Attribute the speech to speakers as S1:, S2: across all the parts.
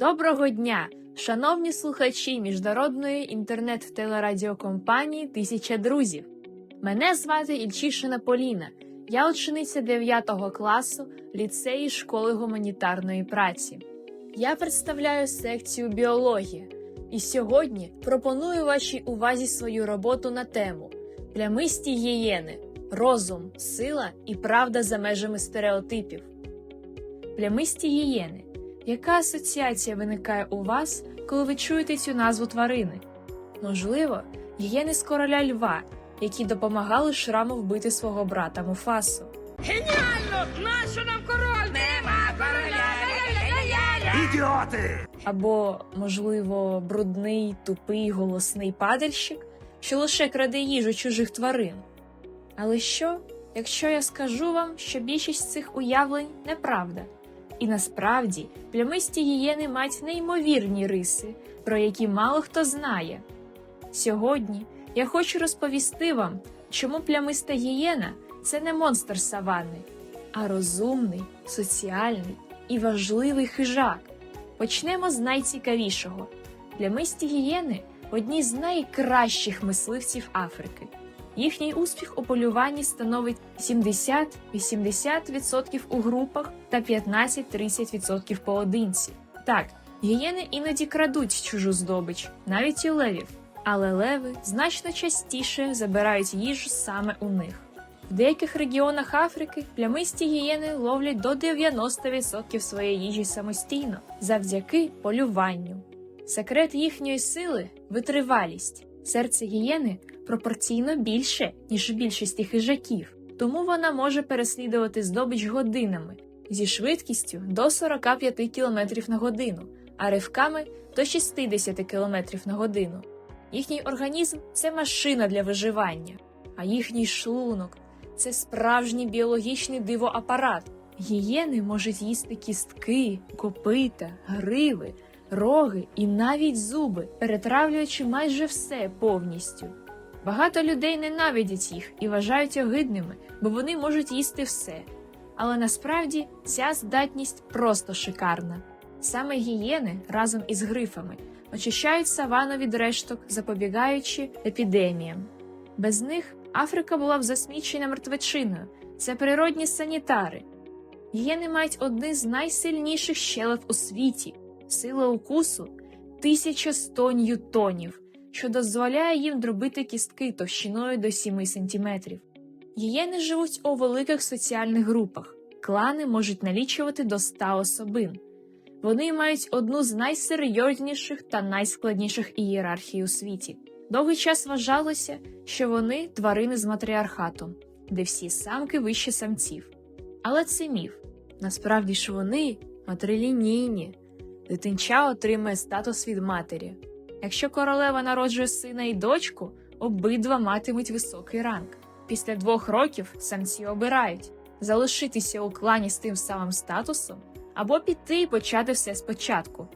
S1: Доброго дня, шановні слухачі міжнародної інтернет-телерадіокомпанії Тисяча друзів. Мене звати Ільчишина Поліна. Я учениця 9 класу ліцеї школи гуманітарної праці. Я представляю секцію біологія і сьогодні пропоную вашій увазі свою роботу на тему плямисті гієни, розум, сила і правда за межами стереотипів. Плямисті гієни. Яка асоціація виникає у вас, коли ви чуєте цю назву тварини? Можливо, гієни з короля льва, які допомагали шраму вбити свого брата Муфасу.
S2: Геніально! Нащо нам король? Нема короля!
S3: Ідіоти!
S1: Або, можливо, брудний, тупий, голосний падальщик, що лише краде їжу чужих тварин. Але що, якщо я скажу вам, що більшість цих уявлень неправда? І насправді плямисті гієни мають неймовірні риси, про які мало хто знає. Сьогодні я хочу розповісти вам, чому плямиста гієна це не монстр саванни, а розумний, соціальний і важливий хижак. Почнемо з найцікавішого. Плямисті гієни одні з найкращих мисливців Африки. Їхній успіх у полюванні становить 70-80% у групах та 15-30% поодинці. Так, гієни іноді крадуть чужу здобич, навіть і левів, але леви значно частіше забирають їжу саме у них. В деяких регіонах Африки плямисті гієни ловлять до 90% своєї їжі самостійно завдяки полюванню. Секрет їхньої сили витривалість. Серце гієни пропорційно більше, ніж у більшості хижаків, тому вона може переслідувати здобич годинами зі швидкістю до 45 км на годину, а ривками до 60 км на годину. Їхній організм це машина для виживання, а їхній шлунок це справжній біологічний дивоапарат. Гієни можуть їсти кістки, копита, гриви, роги і навіть зуби, перетравлюючи майже все повністю. Багато людей ненавидять їх і вважають огидними, бо вони можуть їсти все. Але насправді ця здатність просто шикарна. Саме гієни разом із грифами очищають савану від решток, запобігаючи епідеміям. Без них Африка була б засмічена мертвечиною. Це природні санітари. Гієни мають одні з найсильніших щелеп у світі. Сила укусу 1100 ньютонів, що дозволяє їм дробити кістки товщиною до 7 сантиметрів. Гієни живуть у великих соціальних групах. Клани можуть налічувати до 100 особин. Вони мають одну з найсерйозніших та найскладніших ієрархій у світі. Довгий час вважалося, що вони тварини з матріархатом, де всі самки вище самців. Але це міф. Насправді ж вони матрилінійні. Дитинча отримує статус від матері. Якщо королева народжує сина і дочку, обидва матимуть високий ранг. Після двох років самці обирають залишитися у клані з тим самим статусом або піти і почати все спочатку.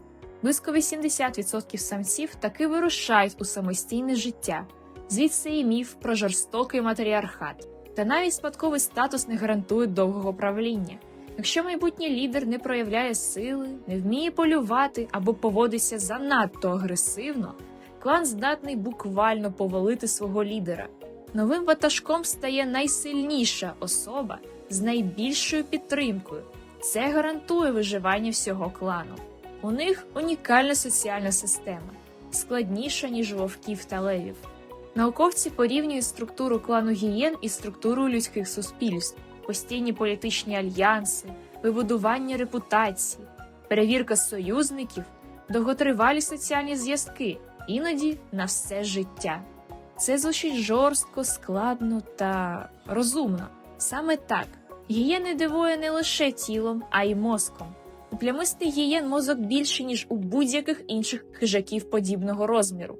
S1: Близько 80% самців таки вирушають у самостійне життя, звідси і міф про жорстокий матріархат. Та навіть спадковий статус не гарантує довгого правління. Якщо майбутній лідер не проявляє сили, не вміє полювати або поводиться занадто агресивно, клан здатний буквально повалити свого лідера. Новим ватажком стає найсильніша особа з найбільшою підтримкою. Це гарантує виживання всього клану. У них унікальна соціальна система, складніша, ніж вовків та левів. Науковці порівнюють структуру клану гієн із структурою людських суспільств, постійні політичні альянси, вибудування репутації, перевірка союзників, довготривалі соціальні зв'язки, іноді на все життя. Це звучить жорстко, складно та розумно. Саме так гієни дивує не лише тілом, а й мозком. У плямистих гієн мозок більше, ніж у будь-яких інших хижаків подібного розміру.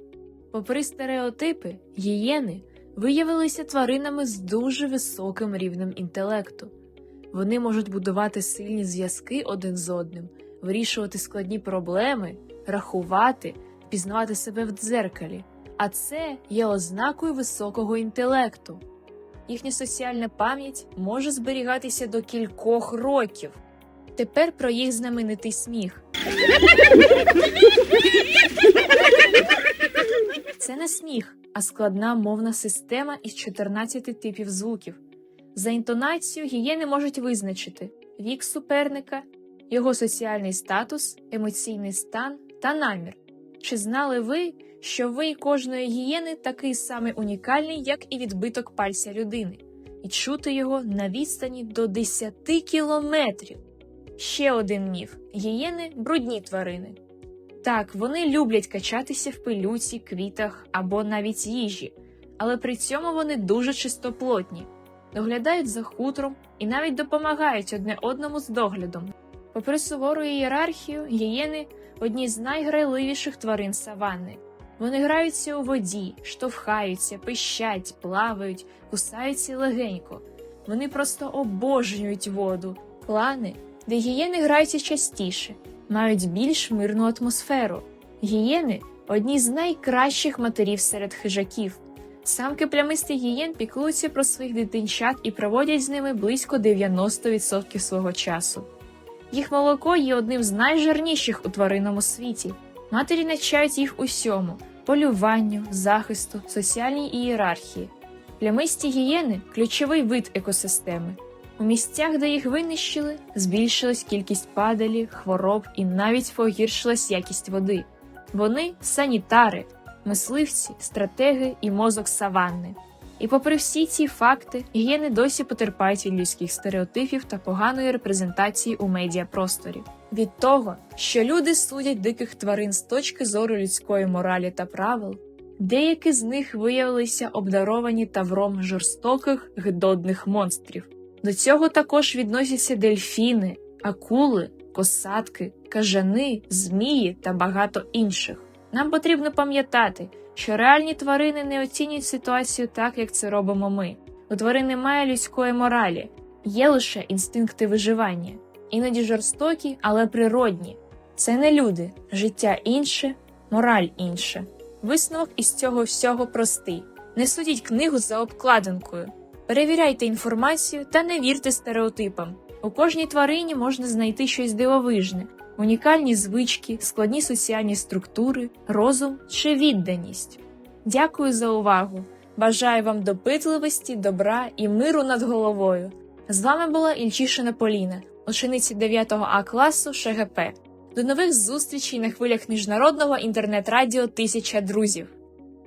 S1: Попри стереотипи, гієни виявилися тваринами з дуже високим рівнем інтелекту. Вони можуть будувати сильні зв'язки один з одним, вирішувати складні проблеми, рахувати, пізнавати себе в дзеркалі. А це є ознакою високого інтелекту. Їхня соціальна пам'ять може зберігатися до кількох років. Тепер про їх знаменитий сміх. Це не сміх, а складна мовна система із 14 типів звуків. За інтонацією гієни можуть визначити вік суперника, його соціальний статус, емоційний стан та намір. Чи знали ви, що ви кожної гієни такий самий унікальний, як і відбиток пальця людини, і чути його на відстані до 10 кілометрів? Ще один міф: гієни брудні тварини. Так, вони люблять качатися в пилюці, квітах або навіть їжі, але при цьому вони дуже чистоплотні, доглядають за хутром і навіть допомагають одне одному з доглядом. Попри сувору ієрархію, гієни одні з найграйливіших тварин саванни. Вони граються у воді, штовхаються, пищать, плавають, кусаються легенько. Вони просто обожнюють воду. Клани, де гієни граються частіше, мають більш мирну атмосферу. Гієни одні з найкращих матерів серед хижаків. Самки плямистих гієн піклуються про своїх дитинчат і проводять з ними близько 90% свого часу. Їх молоко є одним з найжирніших у тваринному світі. Матері навчають їх усьому полюванню, захисту, соціальній ієрархії. Плямисті гієни ключовий вид екосистеми. У місцях, де їх винищили, збільшилась кількість падалів, хвороб і навіть погіршилась якість води. Вони санітари, мисливці, стратеги і мозок саванни. І попри всі ці факти, гієни досі потерпають від людських стереотипів та поганої репрезентації у медіапросторі. Від того, що люди судять диких тварин з точки зору людської моралі та правил, деякі з них виявилися обдаровані тавром жорстоких гидотних монстрів. До цього також відносяться дельфіни, акули, косатки, кажани, змії та багато інших. Нам потрібно пам'ятати, що реальні тварини не оцінюють ситуацію так, як це робимо ми. У тварин немає людської моралі, є лише інстинкти виживання, іноді жорстокі, але природні. Це не люди, життя інше, мораль інше. Висновок із цього всього простий: не судіть книгу за обкладинкою. Перевіряйте інформацію та не вірте стереотипам. У кожній тварині можна знайти щось дивовижне, унікальні звички, складні соціальні структури, розум чи відданість. Дякую за увагу! Бажаю вам допитливості, добра і миру над головою. З вами була Ільчишина Поліна, учениця 9 А класу ШГП. До нових зустрічей на хвилях міжнародного інтернет-радіо Тисяча друзів.